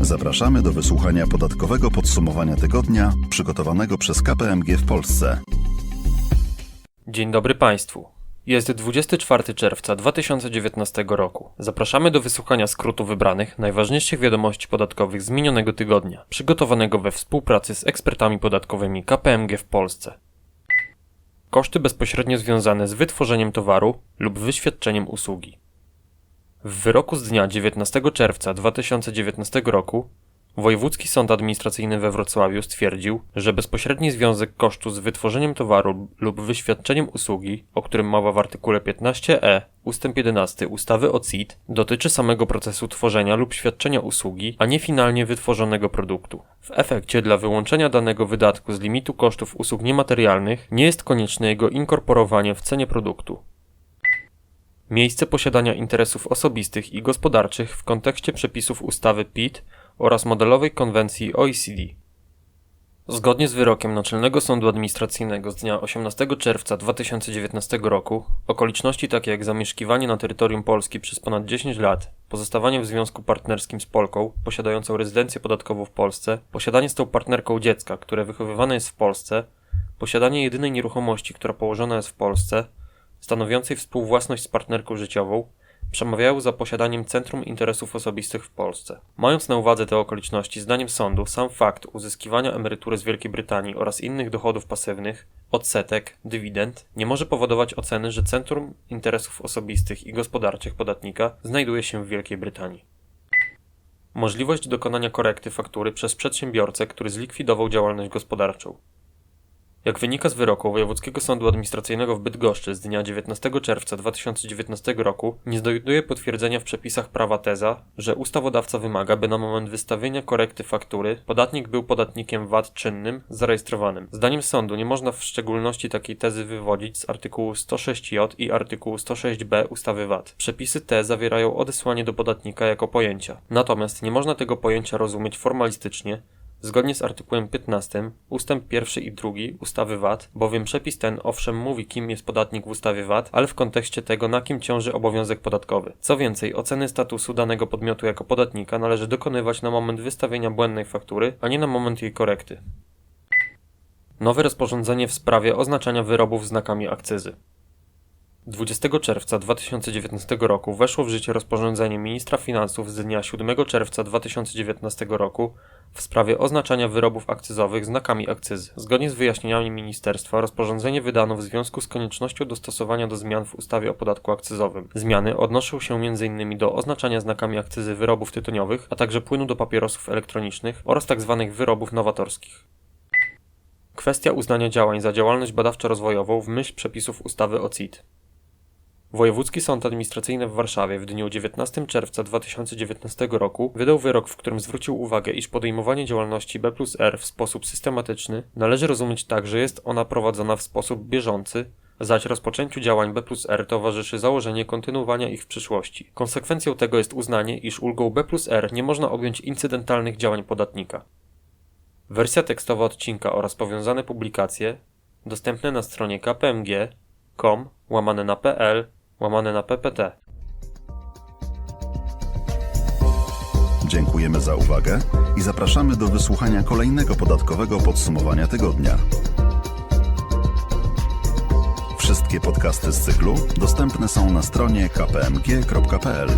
Zapraszamy do wysłuchania podatkowego podsumowania tygodnia przygotowanego przez KPMG w Polsce. Dzień dobry Państwu. Jest 24 czerwca 2019 roku. Zapraszamy do wysłuchania skrótu wybranych najważniejszych wiadomości podatkowych z minionego tygodnia, przygotowanego we współpracy z ekspertami podatkowymi KPMG w Polsce. Koszty bezpośrednio związane z wytworzeniem towaru lub wyświadczeniem usługi. W wyroku z dnia 19 czerwca 2019 roku Wojewódzki Sąd Administracyjny we Wrocławiu stwierdził, że bezpośredni związek kosztu z wytworzeniem towaru lub wyświadczeniem usługi, o którym mowa w artykule 15e ustęp 11 ustawy o CIT, dotyczy samego procesu tworzenia lub świadczenia usługi, a nie finalnie wytworzonego produktu. W efekcie dla wyłączenia danego wydatku z limitu kosztów usług niematerialnych nie jest konieczne jego inkorporowanie w cenie produktu. Miejsce posiadania interesów osobistych i gospodarczych w kontekście przepisów ustawy PIT oraz modelowej konwencji OECD. Zgodnie z wyrokiem Naczelnego Sądu Administracyjnego z dnia 18 czerwca 2019 roku, okoliczności takie jak zamieszkiwanie na terytorium Polski przez ponad 10 lat, pozostawanie w związku partnerskim z Polką posiadającą rezydencję podatkową w Polsce, posiadanie z tą partnerką dziecka, które wychowywane jest w Polsce, posiadanie jedynej nieruchomości, która położona jest w Polsce, stanowiącej współwłasność z partnerką życiową, przemawiają za posiadaniem Centrum Interesów Osobistych w Polsce. Mając na uwadze te okoliczności, zdaniem sądu sam fakt uzyskiwania emerytury z Wielkiej Brytanii oraz innych dochodów pasywnych, odsetek, dywidend, nie może powodować oceny, że Centrum Interesów Osobistych i Gospodarczych podatnika znajduje się w Wielkiej Brytanii. Możliwość dokonania korekty faktury przez przedsiębiorcę, który zlikwidował działalność gospodarczą. Jak wynika z wyroku Wojewódzkiego Sądu Administracyjnego w Bydgoszczy z dnia 19 czerwca 2019 roku, nie znajduje potwierdzenia w przepisach prawa teza, że ustawodawca wymaga, by na moment wystawienia korekty faktury podatnik był podatnikiem VAT czynnym zarejestrowanym. Zdaniem sądu nie można w szczególności takiej tezy wywodzić z artykułu 106j i artykułu 106b ustawy VAT. Przepisy te zawierają odesłanie do podatnika jako pojęcia. Natomiast nie można tego pojęcia rozumieć formalistycznie, Zgodnie z artykułem 15 ustęp 1 i 2 ustawy VAT, bowiem przepis ten owszem mówi kim jest podatnik w ustawie VAT, ale w kontekście tego na kim ciąży obowiązek podatkowy. Co więcej, oceny statusu danego podmiotu jako podatnika należy dokonywać na moment wystawienia błędnej faktury, a nie na moment jej korekty. Nowe rozporządzenie w sprawie oznaczania wyrobów znakami akcyzy. 20 czerwca 2019 roku weszło w życie rozporządzenie ministra finansów z dnia 7 czerwca 2019 roku w sprawie oznaczania wyrobów akcyzowych znakami akcyzy. Zgodnie z wyjaśnieniami ministerstwa rozporządzenie wydano w związku z koniecznością dostosowania do zmian w ustawie o podatku akcyzowym. Zmiany odnoszą się m.in. do oznaczania znakami akcyzy wyrobów tytoniowych, a także płynu do papierosów elektronicznych oraz tzw. wyrobów nowatorskich. Kwestia uznania działań za działalność badawczo-rozwojową w myśl przepisów ustawy o CIT. Wojewódzki Sąd Administracyjny w Warszawie w dniu 19 czerwca 2019 roku wydał wyrok, w którym zwrócił uwagę, iż podejmowanie działalności B plus R w sposób systematyczny należy rozumieć tak, że jest ona prowadzona w sposób bieżący, zaś rozpoczęciu działań B plus R towarzyszy założenie kontynuowania ich w przyszłości. Konsekwencją tego jest uznanie, iż ulgą B plus R nie można objąć incydentalnych działań podatnika. Wersja tekstowa odcinka oraz powiązane publikacje dostępne na stronie kpmg.com łamane na pl łamane na ppt. Dziękujemy za uwagę i zapraszamy do wysłuchania kolejnego podatkowego podsumowania tygodnia. Wszystkie podcasty z cyklu dostępne są na stronie kpmg.pl.